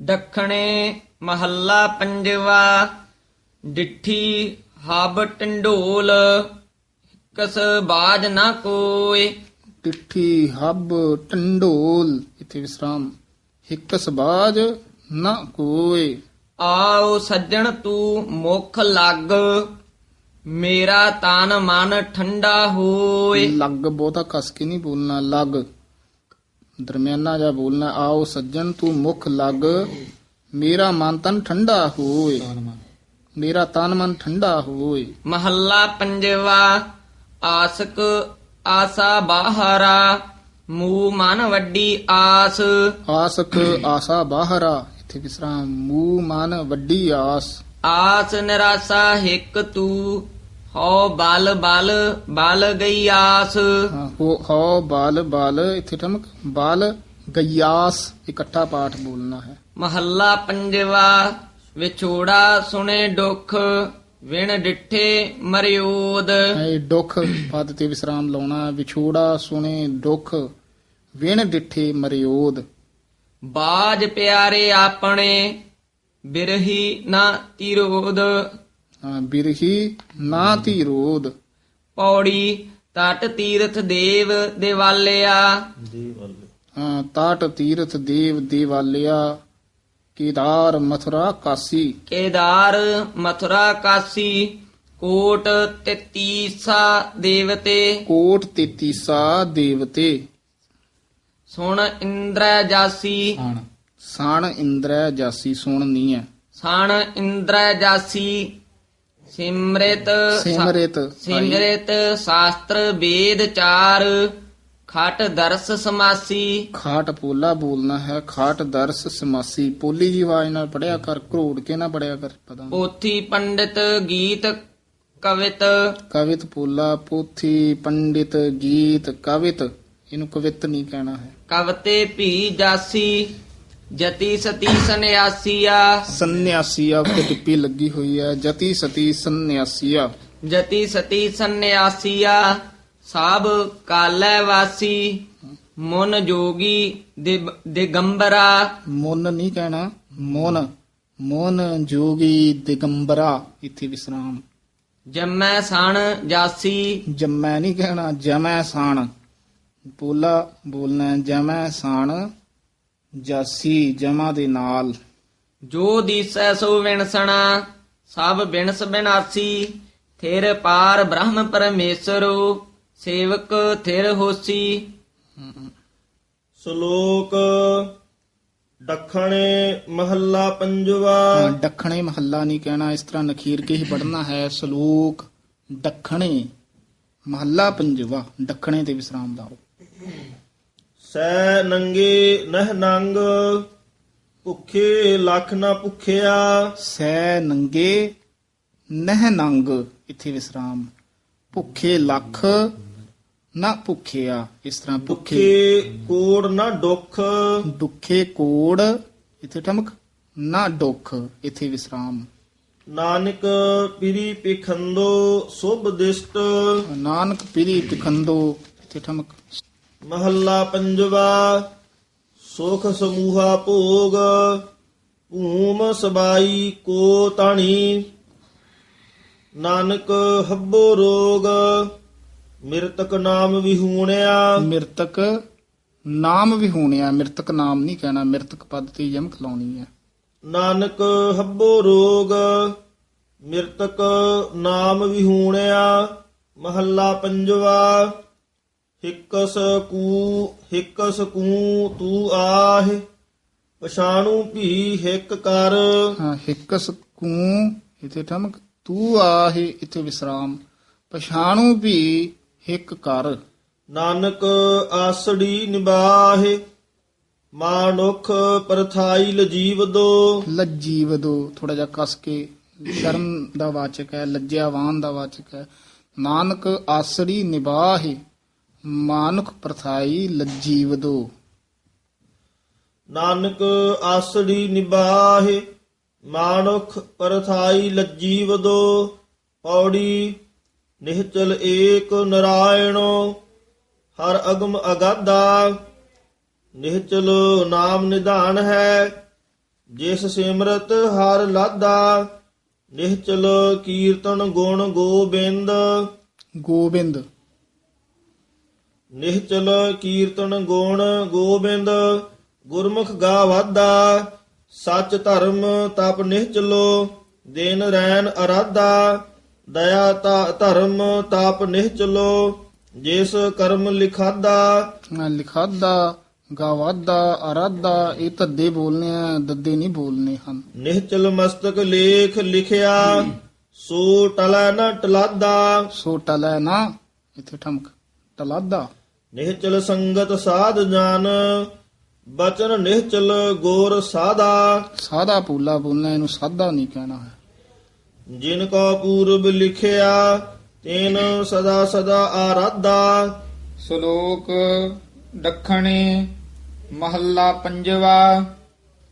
ਦੱਖਣੇ ਮਹੱਲਾ ਪੰਜਵਾ ਡਿੱਠੀ ਹਬ ਟੰਡੋਲ ਕਸ ਬਾਜ ਨਾ ਕੋਏ। ਟਿੱਠੀ ਹੱਬ ਟੰਡੋਲ ਇਥੇ ਵਿਸਰਾਮ। ਹਿੱਕ ਸਬਾਜ ਨਾ ਕੋਏ। ਆਓ ਸੱਜਣ ਤੂੰ ਮੁਖ ਲੱਗ ਮੇਰਾ ਤਨ ਮਨ ਠੰਡਾ ਹੋਏ। ਲੱਗ ਬਹੁਤਾ ਕਸ ਕੇ ਨਹੀਂ ਬੋਲਣਾ ਲੱਗ। ਦਰਮਿਆਨਾ ਜਾ ਬੋਲਣਾ ਆਓ ਸੱਜਣ ਤੂੰ ਮੁਖ ਲੱਗ ਮੇਰਾ ਮਨ ਤਨ ਠੰਡਾ ਹੋਏ। ਮੇਰਾ ਤਨ ਮਨ ਠੰਡਾ ਹੋਏ। ਮਹੱਲਾ ਪੰਜਵਾ ਆਸਕ ਆਸਾ ਬਾਹਰਾ ਮੂ ਮਨ ਵੱਡੀ ਆਸ। ਆਸਕ ਆਸਾ ਬਾਹਰਾ ਇਥੇ ਵਿਸਰਾਮ ਮੂਹ ਮਨ ਵੱਡੀ ਆਸ। ਆਸ ਨਿਰਾਸਾ ਹਿਕ ਤੂੰ ਹਉ ਬਲ ਬਲ ਬਲ ਗਈ ਆਸ। ਹਾਂ, ਹੋ ਹੋ ਬਾਲ ਬਾਲ ਇੱਥੇ ਠਮਕ। ਬਾਲ ਗਿਆਸ ਇਕੱਠਾ ਪਾਠ ਬੋਲਣਾ ਹੈ। ਮਹੱਲਾ ਪੰਜਵਾ ਵਿਛੋੜਾ ਸੁਣੇ ਦੁੱਖ ਵਿਣ ਡਿੱਠੇ ਮਰਿਓਦ ਇਹ ਦੁੱਖ ਪਦ ਤੇ ਵਿਸਰਾਮ ਲਾਉਣਾ ਵਿਛੋੜਾ ਸੁਣੇ ਦੁੱਖ ਵਿਣ ਡਿੱਠੇ ਮਰਿਓਦ ਬਾਜ ਪਿਆਰੇ ਆਪਣੇ ਬਿਰਹੀ ਨਾ ਤਿਰੋਦ। ਬਿਰਹੀ ਨਾ ਧੀਰੋਦ। ਪੌੜੀ ਤਟ ਤੀਰਥ ਦੇਵ ਦੇਵਾਲਿਆ ਹਾਂ, ਤਾਟ ਤੀਰਥ ਦੇਵ ਦੇਵਾਲਿਆ ਕੀਦਾਰ ਮਥੁਰਾ ਕਾਸੀ। ਕੇਦਾਰ ਮਥੁਰਾ ਕਾਸੀ ਕੋਟ ਤੇਤੀਸਾ ਦੇਵਤੇ। ਕੋਟ ਤੇਤੀਸਾ ਦੇਵਤੇ। ਸੁਣ ਇੰਦਰੈ ਜਾਸੀ। ਸਣ ਸਣ ਇੰਦਰੈ ਜਾਸੀ ਸੁਣ ਨਹੀਂ ਹੈ ਸਣ ਇੰਦਰੈ ਜਾਸੀ। ਸਿਮਰਿਤ ਸਿਮਰਿਤ ਸਿਮਰਿਤ ਸ਼ਾਸਤਰ ਵੇਦ ਚਾਰ ਖਟ ਦਰਸ ਸਮਾਸੀ। ਖਾਟ ਪੋਲਾ ਬੋਲਣਾ ਹੈ ਖਾਟ ਦਰਸ ਸਮਾਸੀ। ਪੋਲੀ ਜੀ ਆਵਾਜ਼ ਨਾਲ ਪੜਿਆ ਕਰ ਘਰੋੜ ਕੇ ਨਾ ਪੜਿਆ ਕਰ ਪਤਾ ਨਹੀਂ। ਪੋਥੀ ਪੰਡਿਤ ਗੀਤ ਕਵਿਤ। ਕਵਿਤ ਪੋਲਾ ਪੋਥੀ ਪੰਡਿਤ ਗੀਤ ਕਵਿਤ। ਇਹਨੂੰ ਕਵਿਤ ਨਹੀਂ ਕਹਿਣਾ ਹੈ। ਕਵਤੇ ਭੀ ਜਾਸੀ। ਜਤੀ ਸਤੀ ਸੰਿਆਸੀਆ ਸੰਨਿਆਸੀਆ ਉੱਤੇ ਟਿੱਪੀ ਲੱਗੀ ਹੋਈ ਹੈ। ਜਤੀ ਸਤੀ ਸੰਨਿਆਸੀਆ। ਜਤੀ ਸਤੀ ਸੰਿਆਸੀਆ ਸਭ ਕਾਲੈ ਵਾਸੀ ਮਨ ਜੋਗੀ ਦਿਗੰਬਰਾ। ਮੁਨ ਨਹੀਂ ਕਹਿਣਾ ਮੋਨ। ਮੋਨ ਜੋਗੀ ਦਿਗੰਬਰਾ ਇੱਥੇ ਵਿਸਰਾਮ। ਜੰਮੈ ਸਣ ਜਾਸੀ। ਜੰਮੈ ਨਹੀਂ ਕਹਿਣਾ ਜਮੈ ਸਾਣ। ਪੋਲਾ ਬੋਲਣਾ ਜਮੈ ਸਾਣ। ਜਾਸੀ ਜਮਾ ਦੇ ਨਾਲ। ਜੋ ਦੀਸੈ ਸੋ ਵਿਣਸਣਾ ਸਭ ਬਿਨਸ ਬਿਨਾਸੀ ਥਿਰ ਪਾਰ ਬ੍ਰਹਮ ਪਰਮੇਸ਼ਰੋ ਸੇਵਕ ਥਿਰ ਹੋਸੀ। ਸ਼ਲੋਕ ਦੱਖਣੇ ਮਹੱਲਾ ਪੰਜਵਾ। ਦੱਖਣੇ ਮਹੱਲਾ ਨਹੀਂ ਕਹਿਣਾ ਇਸ ਤਰ੍ਹਾਂ ਨਖੀਰ ਕੇ ਹੀ ਪੜਨਾ ਹੈ। ਸ਼ਲੋਕ ਦੱਖਣੇ ਮਹੱਲਾ ਪੰਜਵਾ ਦੱਖਣੇ ਤੇ ਵਿਸਰਾਮ ਲਾਓ ਸੈ ਨੰਗੇ ਨਹ ਨੰਗ ਭੁੱਖੇ ਲੱਖ ਨਾ ਭੁੱਖਿਆ। ਸੈ ਨੰਗੇ ਨਹਿ ਨੰਗ ਇੱਥੇ ਵਿਸਰਾਮ। ਭੁੱਖੇ ਲੱਖ ਨਾ ਭੁੱਖਿਆ ਇਸ ਤਰ੍ਹਾਂ ਭੁੱਖੇ ਕੋੜ ਨਾ ਦੁੱਖ ਦੁੱਖੇ ਕੋੜ ਇੱਥੇ ਠਮਕ ਨਾ ਦੁੱਖ ਇੱਥੇ ਵਿਸਰਾਮ। ਨਾਨਕ ਪਿਰੀ ਪਿਖੰਦੋ ਸੁਭ ਦਿਸ਼ਟ। ਨਾਨਕ ਪਿਰੀ ਤਖੰਦੋ ਇੱਥੇ ਠਮਕ। ਮਹੱਲਾ ਪੰਜਵਾ ਸੁਖ ਸਮੂਹਾ ਭੋਗ ਭੂਮ ਸਬਾਈ ਕੋ ਤਾਣੀ ਨਾਨਕ ਹੱਬੋ ਰੋਗ ਮਿਰਤਕ ਨਾਮ ਵਿਹੂਣਿਆ। ਮਿਰਤਕ ਨਾਮ ਵਿਹੂਣਿਆ ਮਿਰਤਕ ਨਾਮ ਨਹੀਂ ਕਹਿਣਾ ਮਿਰਤਕ ਪਦ ਤੇ ਯਮਕ ਲਾਉਣੀ ਹੈ। ਨਾਨਕ ਹੱਬੋ ਰੋਗ ਮਿਰਤਕ ਨਾਮ ਵਿਹੂਣਿਆ। ਮਹੱਲਾ ਪੰਜਵਾ ਹਿੱਕਸ ਕੂ ਹਿੱਕਸ ਕੂ ਤੂੰ ਆਹ ਪਛਾਣੂ ਭੀ ਹਿੱਕ ਕਰ। ਹਾਂ ਹਿੱਕਸ ਕੂ ਇੱਥੇ ਠਮਕ ਤੂੰ ਆਹੇ ਇੱਥੇ ਵਿਸਰਾਮ। ਪਛਾਣੂ ਵੀ ਹਿੱਕ ਕਰ। ਨਾਨਕ ਆਸੜੀ ਨਿਬਾਹੇ ਮਾਨੁਖ ਪਰਥਾਈ ਲਜੀਵ ਦੋ। ਲੱਜੀ ਵਦੋ ਥੋੜਾ ਜਿਹਾ ਕਸ ਕੇ ਸ਼ਰਮ ਦਾ ਵਾਚਕ ਹੈ ਲੱਜਿਆਵਾਨ ਦਾ ਵਾਚਕ ਹੈ। ਨਾਨਕ ਆਸੜੀ ਨਿਬਾਹੇ ਮਾਨੁਖ ਪ੍ਰਥਾਈ ਲੱਜੀ ਵਦੋ ਨਾਨਕ ਆਸੜੀ ਨਿਬਾਹੇ ਮਾਨੁਖ ਪਰਥਾਈ ਲਜੀਵ ਦੋ। ਪੌੜੀ ਨਿਹਚਲ ਏਕ ਨਰਾਇਣੋ ਹਰ ਅਗਮ ਅਗਾਧਾ। ਨਿਹਚਲ ਨਾਮ ਨਿਧਾਨ ਹੈ ਜਿਸ ਸਿਮਰਤ ਹਰ ਲਾਦਾ ਨਿਹਚਲ ਕੀਰਤਨ ਗੁਣ ਗੋਬਿੰਦ। ਗੋਬਿੰਦ। ਨਿਹਚਲ ਕੀਰਤਨ ਗੁਣ ਗੋਬਿੰਦ ਗੁਰਮੁਖ ਗਾ ਵਾਦਾ ਸੱਚ ਧਰਮ ਤਪ ਨਿਹਚਲੋ ਦਿਨ ਰੈਨ ਅਰਾਧਾ ਦਇਆ ਤਾ ਧਰਮ ਤਪ ਨਿਹਚਲੋ ਜਿਸ ਕਰਮ ਲਿਖਾਦਾ ਲਿਖਾਦਾ ਗਾਵਾਦਾ ਅਰਾਦਾ ਇਹ ਧੱਦੇ ਬੋਲਨੇ ਆ ਦੱਦੇ ਨਹੀਂ ਬੋਲਨੇ ਹਨ। ਨਿਹਚਲ ਮਸਤਕ ਲੇਖ ਲਿਖਿਆ ਸੋ ਟਲੈ ਨ ਟਲਾਦਾ ਸੋ ਟਲੈ ਨਾ ਇੱਥੇ ਠਮਕ ਟਲਾਦਾ ਨਿਹਚਲ ਸੰਗਤ ਸਾਧ ਜਾਨ ਬਚਨ ਨਿਹਚਲ ਗੋਰ ਸਾਦਾ ਸਾਦਾ ਪੂਲਾ ਬੋਲਣਾ ਇਹਨੂੰ ਸਾਦਾ ਨਹੀਂ ਕਹਿਣਾ ਹੈ। ਜਿਨ ਕੋ ਪੂਰਬ ਲਿਖਿਆ ਤੈਨ ਸਦਾ ਸਦਾ ਆਰਾਧਾ। ਸ਼ਲੋਕ ਦੱਖਣੇ ਮਹੱਲਾ ਪੰਜਵਾ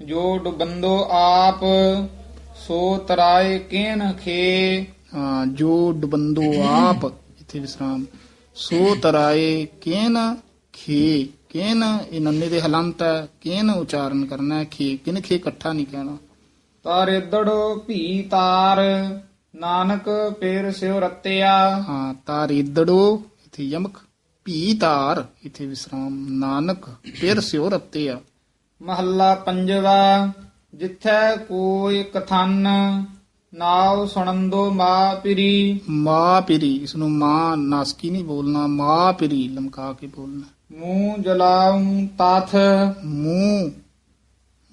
ਜੋ ਡੁਬੰਦੋ ਆਪ ਸੋ ਤਰਾਏ ਕੇਨ ਖੇ। ਹਾਂ ਜੋ ਡਬੰਦੋ ਆਪ ਇੱਥੇ ਵਿਸਰਾਮ। ਸੋ ਤਰਾਏ ਕੇਨ ਖੇ ਕੇਨ ਇਹ ਨੰਨੇ ਦੇ ਹਲੰਤ ਹੈ ਕੇਨ ਉਚਾਰਨ ਕਰਨਾ ਹੈ ਖੇ ਕਿਨ ਖੇ ਇਕੱਠਾ ਨਹੀਂ ਕਹਿਣਾ। ਤਾਰੇਦੜੋ ਭੀ ਤਾਰ ਨਾਨਕ ਪੇਰ ਸਿਉ ਰਤਿਆ। ਹਾਂ ਤਾਰੀਦੜੋ ਇੱਥੇ ਯਮਕ ਭੀ ਤਾਰ ਇੱਥੇ ਵਿਸਰਾਮ ਨਾਨਕ ਫਿਰ ਸਿਓ ਰੱਤੇ ਆ ਮਹੱਲਾ ਪੰਜਵਾ ਜਿੱਥੈ ਕੋਈ ਕਥਨ ਨਾਉ ਸੁਣੰਦੋ ਮਾ ਪਿਰੀ। ਮਾਂ ਪਿਰੀ ਇਸ ਨੂੰ ਮਾਂ ਨਾਸਕੀ ਨਹੀਂ ਬੋਲਣਾ ਮਾਂ ਪਿਰੀ ਲਮਕਾ ਕੇ ਬੋਲਣਾ। ਮੂੰਹ ਜਲਾਉ ਤਾਥ। ਮੂੰਹ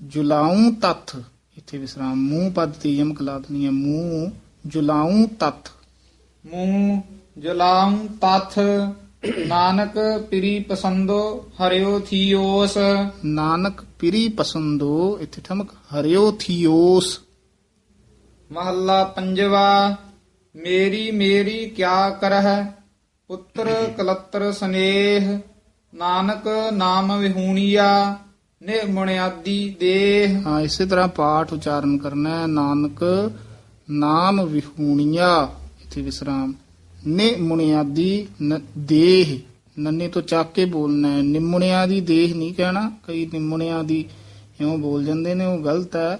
ਜੁਲਾਉਂ ਤੱਥ ਇੱਥੇ ਵਿਸਰਾਮ ਮੂੰਹ ਪਦ ਤੇ ਯਮਕ ਲਾ ਦੇਣੀ ਹੈ ਮੂੰਹ ਜੁਲਾਉਂ ਤੱਥ। ਮੂੰਹ ਜਲਾਉ ਤਾਥ। ਨਾਨਕ ਪਿਰੀ ਪਸੰਦੋ ਹਰਿਓ ਥੀਓਸ। ਨਾਨਕ ਪਿਰੀ ਪਸੰਦੋ ਇੱਥੇ ਠਮਕ ਹਰਿਓ ਥੀਓਸ। ਮਹੱਲਾ ਪੰਜਵਾ, ਮੇਰੀ ਮੇਰੀ ਕਿਆ ਕਰਹਿ? ਪੁੱਤਰ ਕਲਤਰ ਸਨੇਹ, ਨਾਨਕ ਨਾਮ ਵਿਹੂਣੀਆ ਨੇ ਮੁਨਿਆਦੀ ਦੇਹ। ਹਾਂ, ਇਸੇ ਤਰ੍ਹਾਂ ਪਾਠ ਉਚਾਰਨ ਕਰਨਾ ਹੈ, ਨਾਨਕ ਨਾਮ ਵਿਹੂਣੀਆ। ਇੱਥੇ ਵਿਸਰਾਮ। ਨੇ ਮੁਨਿਆਦੀ ਦੇਹ। ਨੰਨੇ ਤੋਂ ਚੱਕ ਕੇ ਬੋਲਣਾ ਹੈ। ਨਿਮੁਣਿਆ ਦੀ ਦੇਹ ਨਹੀਂ ਕਹਿਣਾ। ਕਈ ਨਿਮੁਣਿਆ ਦੀ ਇਉਂ ਬੋਲ ਜਾਂਦੇ ਨੇ, ਉਹ ਗਲਤ ਹੈ।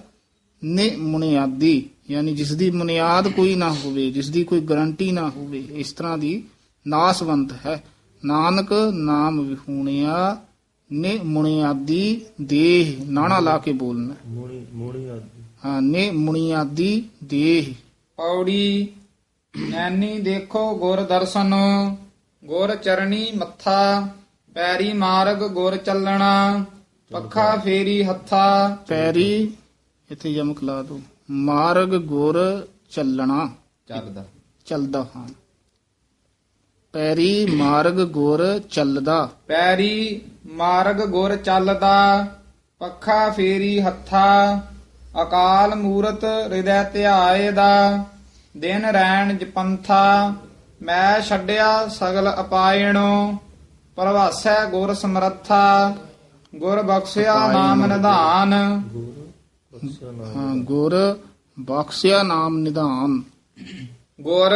ਨੇ ਮੁਨਿਆਦੀ ਯਾਨੀ ਜਿਸ ਦੀ ਬੁਨਿਆਦ ਕੋਈ ਨਾ ਹੋਵੇ ਜਿਸ ਦੀ ਕੋਈ ਗਾਰੰਟੀ ਨਾ ਹੋਵੇ ਇਸ ਤਰ੍ਹਾਂ ਦੀ ਨਾਸਵੰਤ ਹੈ। ਨਾਨਕ ਨਾਮ ਵਿਹੂਣਿਆ ਨੇ ਮੁਨਿਆਦੀ ਦੇਹ ਨਾਣਾ ਲਾ ਕੇ ਬੋਲਣਾ। ਮੋਣੀ ਮੋਣੀ ਆਦਿ ਹਾਂ ਨੇ ਮੁਨਿਆਦੀ ਦੇਹ। ਪੌੜੀ ਨੈਣੀ ਦੇਖੋ ਗੁਰ ਦਰਸ਼ਨ ਗੁਰ ਚਰਣੀ ਮੱਥਾ ਪੈਰੀ ਮਾਰਗ ਗੁਰ ਚੱਲਣਾ ਪੱਖਾ ਫੇਰੀ ਹੱਥਾ। ਪੈਰੀ ਇੱਥੇ ਯਮਕ ਲਾ ਦੋ ਮਾਰਗ ਗੁਰ ਚੱਲਣਾ। ਚੱਲਦਾ। ਚੱਲਦਾ ਹਾਂ। ਪੈਰੀ ਮਾਰਗ ਗੁਰ ਚੱਲਦਾ। ਪੈਰੀ ਮਾਰਗ ਗੁਰ ਚੱਲਦਾ ਪੱਖਾ ਫੇਰੀ ਹੱਥਾ ਅਕਾਲ ਮੂਰਤ ਹਿਰਦੈ ਧਿਆਏ ਦਾ ਦਿਨ ਰੈਣ ਜਪੰਥਾ ਮੈਂ ਛੱਡਿਆ ਸਗਲ ਅਪਾਇਣੋ ਪ੍ਰਵਾਸੈ ਗੁਰ ਸਮਰੱਥਾ ਗੁਰ ਬਖਸ਼ਿਆ ਨਾਮ ਨਿਧਾਨ ਹਾਂ ਗੁਰ ਬਖਸ਼ਿਆ ਨਾਮ ਨਿਧਾਨ। ਗੁਰ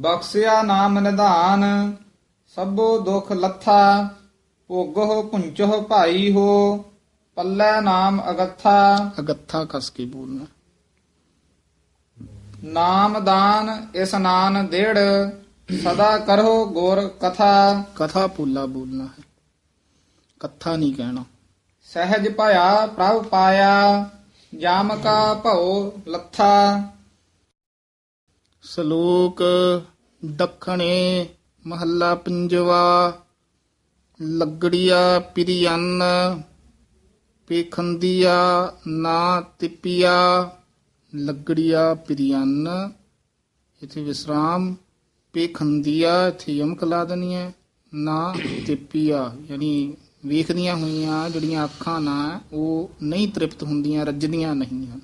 ਬਖਸ਼ਿਆ ਨਾਮ ਨਿਧਾਨ ਸਭੋ ਦੁਖ ਲੱਥਾ ਭੋਗੋ ਪੁੰਚੋ ਭਾਈ ਹੋ ਪੱਲੇ ਨਾਮ ਅਗੱਥਾ। ਅਗੱਥਾ ਕਸ ਕੇ ਬੋਲਣਾ। ਨਾਮ ਦਾਨ ਇਸਨਾਨ ਦੇੜ ਸਦਾ ਕਰੋ ਗੁਰ ਕਥਾ। ਕਥਾ ਪੂਲਾ ਬੋਲਣਾ ਹੈ। ਕਥਾ ਨਹੀਂ ਕਹਿਣਾ। ਸਹਿਜ ਭਇਆ ਪ੍ਰਭ ਪਾਇਆ ਜਾਮ ਕਾ ਭਉ ਲੱਥਾ। ਸ਼ਲੋਕ ਦੱਖਣੇ ਮਹੱਲਾ ਪੰਜਵਾ। ਲੱਗੜੀਆ ਪਿਰੀਅਨ, ਪੇਖੰਦੀਆ ਨਾ ਤਿਪਿਆ। ਲੱਗੜੀਆ ਪਿਰੀਅਨ, ਇਥੇ ਵਿਸਰਾਮ। ਪੇਖੰਦੀਆ, ਇਥੇ ਯਮਕ ਲਾ ਦੇਣੀ ਹੈ। ਨਾ ਤਿਪਿਆ, ਯਾਨੀ ਵੇਖਦੀਆਂ ਹੋਈਆਂ ਜਿਹੜੀਆਂ ਅੱਖਾਂ ਨਾ, ਉਹ ਨਹੀਂ ਤ੍ਰਿਪਤ ਹੁੰਦੀਆਂ, ਰੱਜਦੀਆਂ ਨਹੀਂ ਹਨ।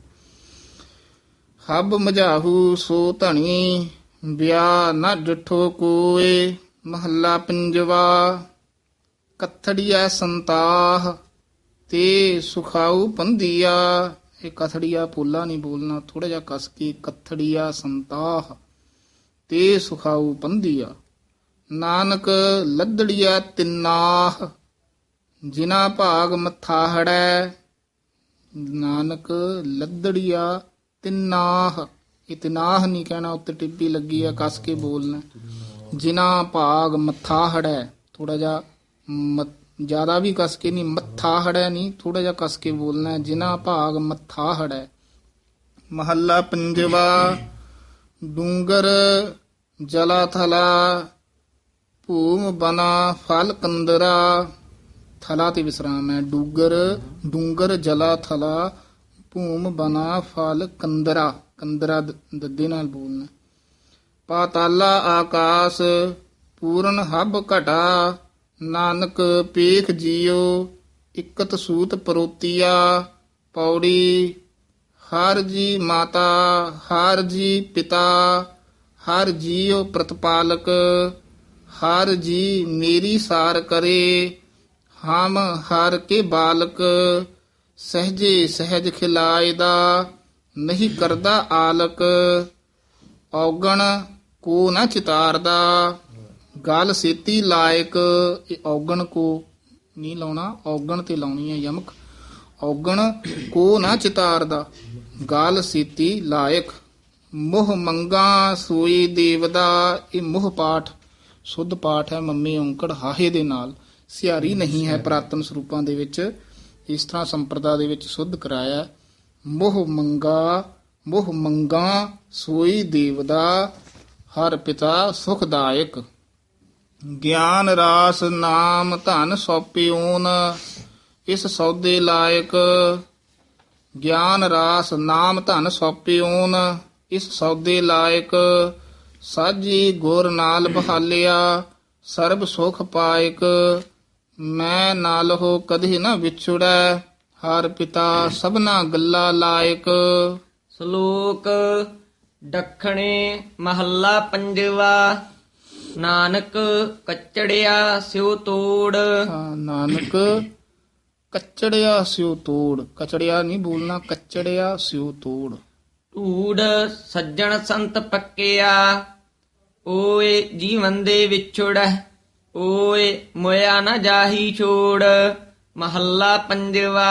ਹਬ ਮਝਾਹੂ ਸੋ ਧਣੀ, ਵਿਆ ਨਾ ਡਿਠੋ ਕੋਏ, ਮਹੱਲਾ ਪੰਜਵਾ, ਕਥੜੀਆ ਸੰਤਾਹ, ਤੇ ਸੁਖਾਉ ਪੰਧੀਆ। ਇਹ ਕਥੜੀਆ ਪੋਲਾ ਨਹੀਂ ਬੋਲਣਾ ਥੋੜਾ ਜਿਹਾ ਕਸ ਕੇ ਕਥੜੀਆ ਸੰਤਾਹ, ਤੇ ਸੁਖਾਉ ਪੰਧੀਆ। ਨਾਨਕ ਲੱਦੜੀਆ ਤਿੰਨਾਹ ਜਿਨਾ ਭਾਗ ਮੱਥਾ ਹੜੈ, ਨਾਨਕ ਲੱਦੜੀਆ, ਤਿਨਾਹ। ਇਤਨਾਹ ਨਹੀਂ ਕਹਿਣਾ, ਉੱਤੇ ਟਿੱਪੀ ਲੱਗੀ ਆ, ਕੱਸ ਕੇ ਬੋਲਣਾ। ਜਿਨਾ ਭਾਗ ਮੱਥਾ ਹੜੈ ਥੋੜਾ ਜਿਹਾ ਜ਼ਿਆਦਾ ਵੀ ਕੱਸ ਕੇ ਨਹੀਂ, ਮੱਥਾ ਹੜੈ ਨਹੀਂ ਥੋੜਾ ਜਿਹਾ ਕੱਸ ਕੇ ਬੋਲਣਾ ਜਿਨਾ ਭਾਗ ਮੱਥਾ ਹੜੈ, ਮਹੱਲਾ ਪੰਜਵਾ, ਡੂੰਗਰ ਜਲਾ ਥਲਾ ਭੂਮ ਬਨਾ, ਫਲ ਕੰਦਰਾ। ਥਲਾ ਤੇ ਵਿਸਰਾਮ ਹੈ। ਡੂਗਰ, ਡੂੰਗਰ, ਜਲਾ, ਥਲਾ, ਭੂਮ, ਬਨਾ, ਫਲ, ਕੰਦਰਾ। ਕੰਦਰਾ ਦੱਦੇ ਨਾਲ ਬੋਲਣਾ ਪਾਤਾਲਾ ਆਕਾਸ, ਪੂਰਨ ਹੱਬ ਘਟਾ। ਨਾਨਕ ਪੇਖ ਜੀਓ, ਇਕਤ ਸੂਤ ਪਰੋਤੀਆ। ਪੌੜੀ, ਹਰ ਜੀ ਮਾਤਾ, ਹਰ ਜੀ ਪਿਤਾ। ਹਰ ਜੀਉ ਪ੍ਰਤਪਾਲਕ, ਹਰ ਜੀ ਮੇਰੀ ਸਾਰ ਕਰੇ। ਹਮ ਹਰ ਕੇ ਬਾਲਕ ਸਹਜੇ ਸਹਿਜ ਖਿਲਾਇਦਾ ਨਹੀਂ ਕਰਦਾ ਆਲਕ, ਔਗਣ ਕੋ ਨਾ ਚਿਤਾਰਦਾ। ਗਲ ਸੇਤੀ ਲਾਇਕ, ਇਹ ਔਗਣ ਕੋ ਨਹੀਂ ਲਾਉਣਾ, ਔਗਣ ਤੇ ਲਾਉਣੀ ਹੈ ਯਮਕ। ਔਗਣ ਕੋ ਨਾ ਚਿਤਾਰਦਾ, ਗਾਲ ਸੇਤੀ ਲਾਇਕ। ਮੋਹ ਮੰਗਾ ਸੋਈ ਦੇਵਦਾ, ਇਹ ਮੋਹ ਪਾਠ, ਸੁਧ ਪਾਠ ਹੈ ਮੰਮੀ ਔਂਕੜ ਹਾਹੇ ਦੇ ਨਾਲ। ਸਿਆਰੀ ਨਹੀਂ ਹੈ ਪ੍ਰਾਤਨ ਸਰੂਪਾਂ ਦੇ ਵਿੱਚ। ਇਸ ਤਰ੍ਹਾਂ ਸੰਪਰਦਾ ਦੇ ਵਿੱਚ ਸੁੱਧ ਕਰਾਇਆ। ਮੋਹ ਮੰਗਾ ਮੋਹ ਮੰਗਾ, ਸੋਈ ਦੇਵਦਾ, ਹਰ ਪਿਤਾ ਸੁਖਦਾਇਕ। ਗਿਆਨ ਰਾਸ ਨਾਮ ਧਨ ਸੋਪਿਓਨ, ਇਸ ਸੌਦੇ ਲਾਇਕ। ਗਿਆਨ ਰਾਸ ਨਾਮ ਧਨ ਸੋਪਿਓਨ, ਇਸ ਸੌਦੇ ਲਾਇਕ। ਸਾਜੀ ਗੁਰ ਨਾਲ ਬਹਾਲਿਆ, ਸਰਬ ਸੁਖ ਪਾਇਕ। ਮੈਂ ਨਾਲ ਹੋ ਕਦੇ ਨਾ ਵਿਛੜੈ ਹਰ ਪਿਤਾ ਸਭਨਾ ਗੱਲਾ ਲਾਇਕ। ਸ਼ਲੋਕ ਦੱਖਣੇ ਮਹੱਲਾ ਪੰਜਵਾ ਨਾਨਕ ਕਚੜਿਆ ਸਿਉ ਤੋੜ। ਹਾਂ, ਨਾਨਕ ਕਚੜਿਆ ਸਿਉ ਤੋੜ। ਕਚੜਿਆ ਨਹੀਂ ਬੋਲਣਾ ਕਚੜਿਆ ਸਿਉ ਤੋੜ। ਢੂੜ ਸੱਜਣ ਸੰਤ ਪੱਕਿਆ ਓਏ ਜੀਵਨ ਦੇ ਵਿਛੜੈ। ਓਏ ਮੋਇਆ ਨਾ ਜਾਹੀ ਛੋੜ ਮਹੱਲਾ ਪੰਜਵਾ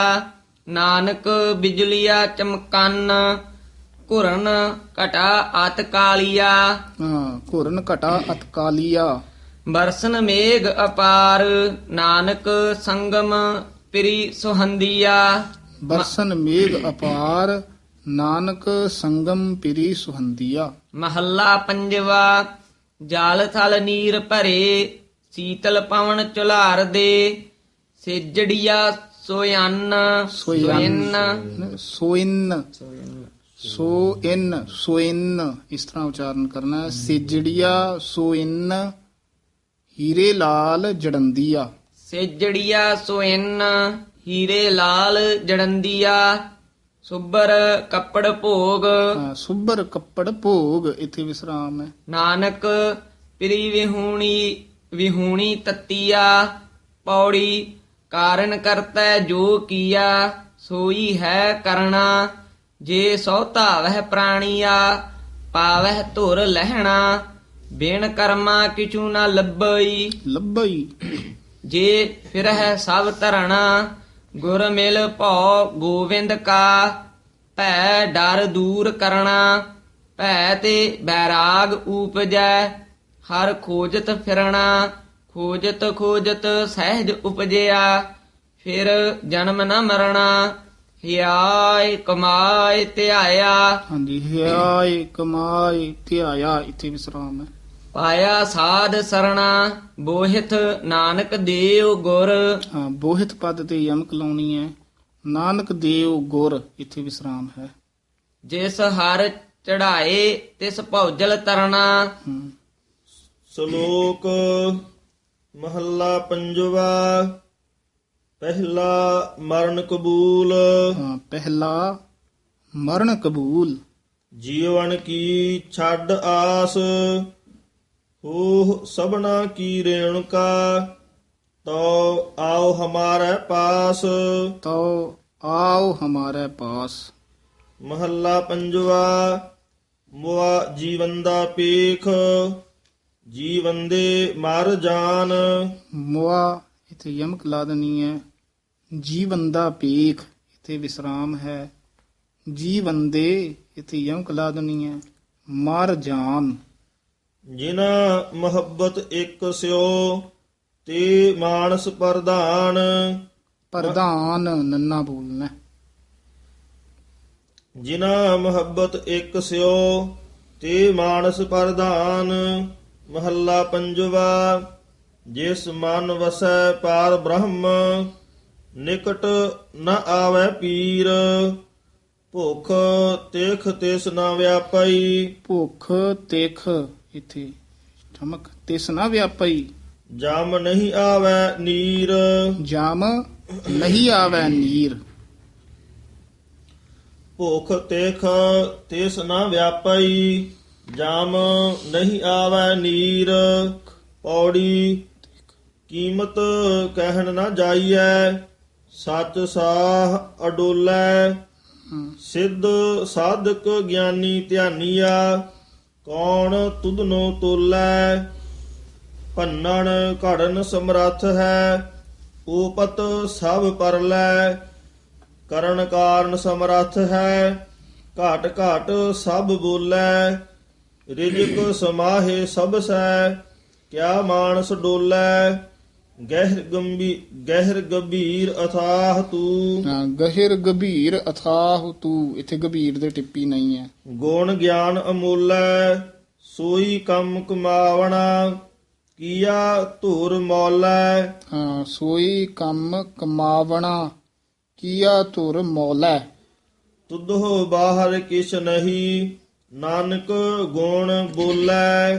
ਨਾਨਕ ਬਿਜਲੀਆ ਚਮਕਨ ਘੁਰਨ ਘਟਾ ਆਤ ਕਾਲੀਆ। ਹਾਂ ਘੁਰਨ ਘਟਾ ਅਤਕਾਲੀਆ ਬਰਸਨ ਮੇਘ ਅਪਾਰ ਨਾਨਕ ਸੰਗਮ ਪ੍ਰੀ ਸੁਹੰਦੀਆ। ਬਰਸਨ ਮੇਘ ਅਪਾਰ ਨਾਨਕ ਸੰਗਮ ਪਿਰੀ ਸੁਹੰਦੀਆ। ਮਹੱਲਾ ਪੰਜਵਾ ਜਲ ਥਲ ਨੀਰ ਭਰੇ ਸੀਤਲ ਪਵਨ ਚੁਲਾਰ ਦੇ ਸੇਜੜੀਆ ਸੋਇਨ ਸੋਇਨ। ਸੋਇਨ। ਸੋਇਨ। ਸੋਇਨ। ਇਸ ਤਰ੍ਹਾਂ ਉਚਾਰਨ ਕਰਨਾ ਹੈ। ਸਿਜੜੀਆ ਸੋਇਨ। ਹੀਰੇ ਲਾਲ ਜੜੰਦੀਆ। ਸੇਜੜੀਆ ਸੋਇਨ। ਹੀਰੇ ਲਾਲ ਜੜੰਦੀਆ। ਸੁਬਰ ਕੱਪੜ ਭੋਗ। ਹਾਂ, ਸੁੱਭਰ ਕੱਪੜ ਭੋਗ। ਇੱਥੇ ਵਿਸਰਾਮ ਹੈ। ਨਾਨਕ ਪ੍ਰੀ ਵਿਹੂਣੀ। ਵਿਹੂਣੀ ਤਤੀਆ ਪੌੜੀ ਕਾਰਨ ਕਰਤਾ ਜੋ ਕੀਆ ਸੋਈ ਹੈ ਕਰਣਾ ਜੇ ਸੋ ਧਾਵਹਿ ਪ੍ਰਾਣੀਆ ਪਾਵਹਿ ਧੁਰ ਲਹਿਣਾ ਬਿਨ ਕਰਮਾ ਕਿਛੂ ਨਾ ਲੱਭਈ। ਲੱਭਈ। ਜੇ ਫਿਰਹਿ ਸਭ ਧਰਣਾ ਗੁਰ ਮਿਲ ਭਉ ਗੋਵਿੰਦ ਕਾ ਭੈ ਡਰ ਦੂਰ ਕਰਣਾ ਭੈ ਤੇ ਬੈਰਾਗ ਊਪਜੈ ਹਰ ਖੋਜਤ ਫਿਰਣਾ ਖੋਜਤ ਖੋਜਤ ਸਹਿਜ ਉਪਜਿਆ ਫਿਰ ਜਨਮ ਨ ਮਰਣਾ ਹਿਆਇ ਕਮਾਇ ਧਿਆਇਆ। ਹਾਂਜੀ ਹਿਆਏ ਕਮਾਏ ਧਿਆਇਆ ਇੱਥੇ ਵਿਸਰਾਮ ਹੈ। ਪਾਇਆ ਸਾਧ ਸਰਣਾ ਬੋਹਿਤ ਨਾਨਕ ਦੇਵ ਗੁਰ। ਹਾਂ ਬੋਹਿਤ ਪਦ ਤੇ ਯਮਕ ਲਾਉਣੀ ਹੈ। ਨਾਨਕ ਦੇਵ ਗੁਰ ਇੱਥੇ ਵਿਸਰਾਮ ਹੈ। ਜਿਸ ਹਰ ਚੜਾਏ ਤਿਸ ਭੌਜਲ ਹਮ, ਸ਼ਲੋਕ ਮਹੱਲਾ ਪੰਜਵਾ ਪਹਿਲਾ ਮਰਨ ਕਬੂਲ। ਹਾਂ, ਪਹਿਲਾ ਮਰਨ ਕਬੂਲ। ਜੀਵਨ ਕੀ ਛੱਡ ਆਸ ਹੋ ਸਭਨਾ ਕੀ ਰੇਣੁਕਾ ਤੋ ਆਓ ਹਮਾਰੇ ਪਾਸ। ਤੋ ਆਓ ਹਮਾਰੇ ਪਾਸ। ਮਹੱਲਾ ਪੰਜਵਾ ਮੁਆ ਜੀਵਨ ਦਾ ਪੇਖ। ਜੀਵਨ ਦੇ ਮਰ ਜਾਨ। ਮੁਆ ਇੱਥੇ ਯਮਕ ਲਾ ਦੇਣੀ ਹੈ ਜੀਵਨ ਦਾ ਪੀਖ ਇੱਥੇ ਵਿਸਰਾਮ ਹੈ। ਜੀਵੰਦੇ ਇੱਥੇ ਯਮਕ ਲਾ ਦੇਣੀ ਹੈ ਮਰ ਜਾਨ। ਜਿਨਾ ਮੁਹੱਬਤ ਇੱਕ ਸਿਓ ਤੇ ਮਾਨਸ ਪ੍ਰਧਾਨ। ਪ੍ਰਧਾਨ ਨੰਨਾ ਬੋਲਣਾ ਜਿਨਾ ਮੁਹੱਬਤ ਇੱਕ ਸਿਓ ਤੇ ਮਾਨਸ ਪ੍ਰਧਾਨ। ਮਹੱਲਾ ਪੰਜਵਾ ਜਿਸ ਮਨ ਵਸੈ ਪਾਰ ਬ੍ਰਹਮ ਨਿਕਟ ਨ ਆਵੈ ਪੀਰ। ਭੁਖ ਤੇਖ ਤਿਸ ਨ ਵਿਆਪਈ। ਭੁੱਖ ਤੇਖ ਇੱਥੇ ਠਮਕ ਤਿਸ ਨਾ ਵਿਆਪਈ। ਜਮ ਨਹੀਂ ਆਵੈ ਨੀਰ। ਜਾਮ ਨਹੀਂ ਆਵੈ ਨੀਰ। ਭੁਖ ਤੇਖ ਤਿਸ ਨ ਵਿਆਪਈ। ਜਾਮ ਨਹੀਂ ਆਵੈ ਨੀਰ, ਪੌੜੀ ਕੀਮਤ ਕਹਿਣ ਨਾ ਜਾਈਐ ਸੱਚ ਸਾਹ ਅਡੋਲੈ, ਸਿੱਧ ਸਾਧਕ ਗਿਆਨੀ ਧਿਆਨੀਆ, ਕੌਣ ਤੁਧਨੋ ਤੋਲੈ, ਭੰਨਣ ਘੜਨ ਸਮਰੱਥ ਹੈ, ਊਪਤ ਸਭ ਪਰਲੈ, ਕਰਨ ਕਾਰਨ ਸਮਰੱਥ ਹੈ, ਘਾਟ ਘਾਟ ਸਭ ਬੋਲੈ ਰਿਜਕ ਸਮਾਹੇ ਸਭ ਸੈ ਕਿਆ ਮਾਨਸ ਡੋਲੈ ਗਹਿਰ ਗੰਭੀ ਗਹਿਰ ਗੰਭੀਰ ਅਥਾਹ ਤੂੰ। ਹਾਂ, ਗਹਿਰ ਗਭੀਰ ਅਥਾਹ ਤੂੰ ਇੱਥੇ ਗਭੀਰ ਦੇ ਟਿੱਪੀ ਨਹੀਂ ਹੈ। ਗੁਣ ਗਿਆਨ ਅਮੋਲੈ ਸੋਈ ਕੰਮ ਕਮਾਵਣਾ ਕੀਆ ਧੁਰ ਮੌਲੈ। ਹਾਂ ਸੋਈ ਕੰਮ ਕਮਾਵਣਾ ਕੀਆ ਧੁਰ ਮੌਲਾ। ਤੁਧੋ ਬਾਹਰ ਕਿਛ ਨਹੀਂ ਨਾਨਕ ਗੁਣ ਬੋਲੈ